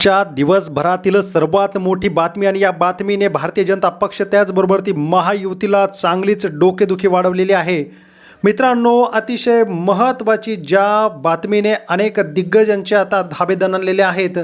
च्या दिवसभरातील सर्वात मोठी बातमी आणि या बातमीने भारतीय जनता पक्ष त्याचबरोबर ती महायुतीला चांगलीच डोकेदुखी वाढवलेली आहे. मित्रांनो अतिशय महत्त्वाची ज्या बातमीने अनेक दिग्गजांचे आता धाबे दणलेले आहेत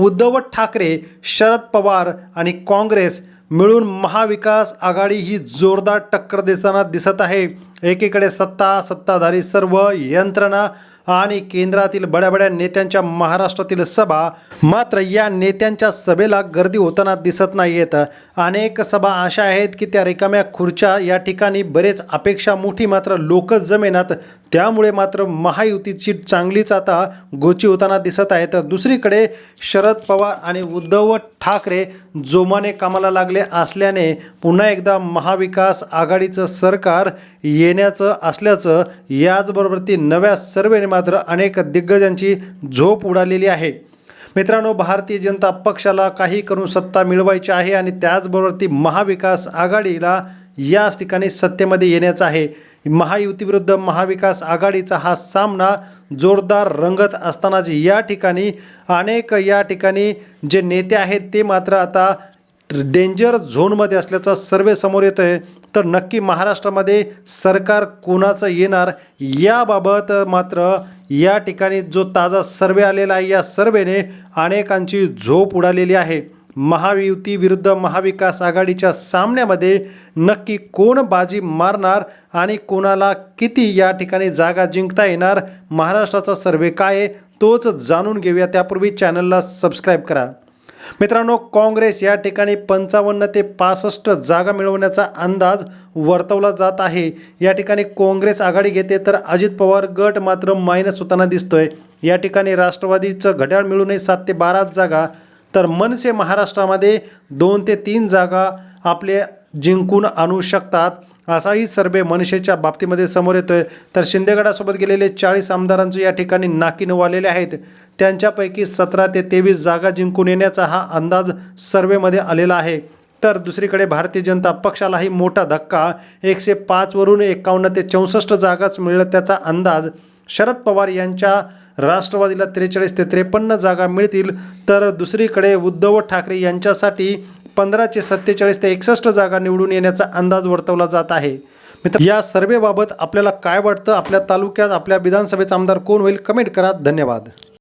उद्धव ठाकरे शरद पवार आणि काँग्रेस मिळून महाविकास आघाडी ही जोरदार टक्कर देताना दिसत आहे. एकीकडे सत्ता सत्ताधारी सर्व यंत्रणा आणि केंद्रातील बड्या बड्या नेत्यांच्या महाराष्ट्रातील सभा मात्र या नेत्यांच्या सभेला गर्दी होताना दिसत नाही येत अनेक सभा अशा आहेत की त्या रिकाम्या खुर्च्या या ठिकाणी बरेच अपेक्षा मोठी मात्र लोक जमेनात त्यामुळे मात्र महायुतीची चांगलीच आता गोची होताना दिसत आहे. तर दुसरीकडे शरद पवार आणि उद्धव ठाकरे जोमाने कामाला लागले असल्याने पुन्हा एकदा महाविकास आघाडीचं सरकार येण्याचं असल्याचं याचबरोबर ती नव्या सर्वेने मात्र अनेक दिग्गजांची झोप उडालेली आहे. मित्रांनो भारतीय जनता पक्षाला काही करून सत्ता मिळवायची आहे आणि त्याचबरोबर ती महाविकास आघाडीला याच ठिकाणी सत्तेमध्ये येण्याचं आहे. महायुतीविरुद्ध महाविकास आघाडीचा हा सामना जोरदार रंगत असतानाच या ठिकाणी अनेक या ठिकाणी जे नेते आहेत ते मात्र आता डेंजर झोनमध्ये असल्याचा सर्वे समोर येतो आहे. तर नक्की महाराष्ट्रामध्ये सरकार कोणाचं येणार? याबाबत मात्र या ठिकाणी जो ताजा सर्वे आलेला आहे या सर्वेने अनेकांची झोप उडालेली आहे. महायुती विरुद्ध महाविकास आघाडीच्या सामन्यामध्ये नक्की कोण बाजी मारणार आणि कोणाला किती या ठिकाणी जागा जिंकता येणार महाराष्ट्राचा सर्वे काय आहे तोच जाणून घेऊया. त्यापूर्वी चॅनलला सबस्क्राईब करा. मित्रांनो काँग्रेस या ठिकाणी पंचावन्न ते पासष्ट जागा मिळवण्याचा अंदाज वर्तवला जात आहे. या ठिकाणी काँग्रेस आघाडी घेते तर अजित पवार गट मात्र मायनस होताना दिसतोय. या ठिकाणी राष्ट्रवादीचं घड्याळ मिळूनही सात ते बाराच जागा तर मनसे महाराष्ट्रामध्ये दोन ते तीन जागा आपले जिंकून आणू शकतात असाही सर्वे मनसेच्या बाबतीमध्ये समोर येतोय. तर शिंदेगडासोबत गेलेले चाळीस आमदारांचे या ठिकाणी नाकी नवालेले आहेत. त्यांच्यापैकी सतरा ते तेवीस जागा जिंकून येण्याचा हा अंदाज सर्वेमध्ये आलेला आहे. तर दुसरीकडे भारतीय जनता पक्षालाही मोठा धक्का. एकशे पाचवरून एकावन्न ते चौसष्ट जागाच मिळलं त्याचा अंदाज. शरद पवार यांच्या राष्ट्रवादीला त्रेचाळीस ते त्रेपन्न जागा मिळतील तर दुसरीकडे उद्धव ठाकरे यांच्यासाठी पंधराचे सत्तेचाळीस ते एकसष्ट जागा निवडून येण्याचा अंदाज वर्तवला जात आहे. मित्र या सर्वेबाबत आपल्याला काय वाटतं? आपल्या तालुक्यात आपल्या विधानसभेचा आमदार कोण होईल? कमेंट करा. धन्यवाद.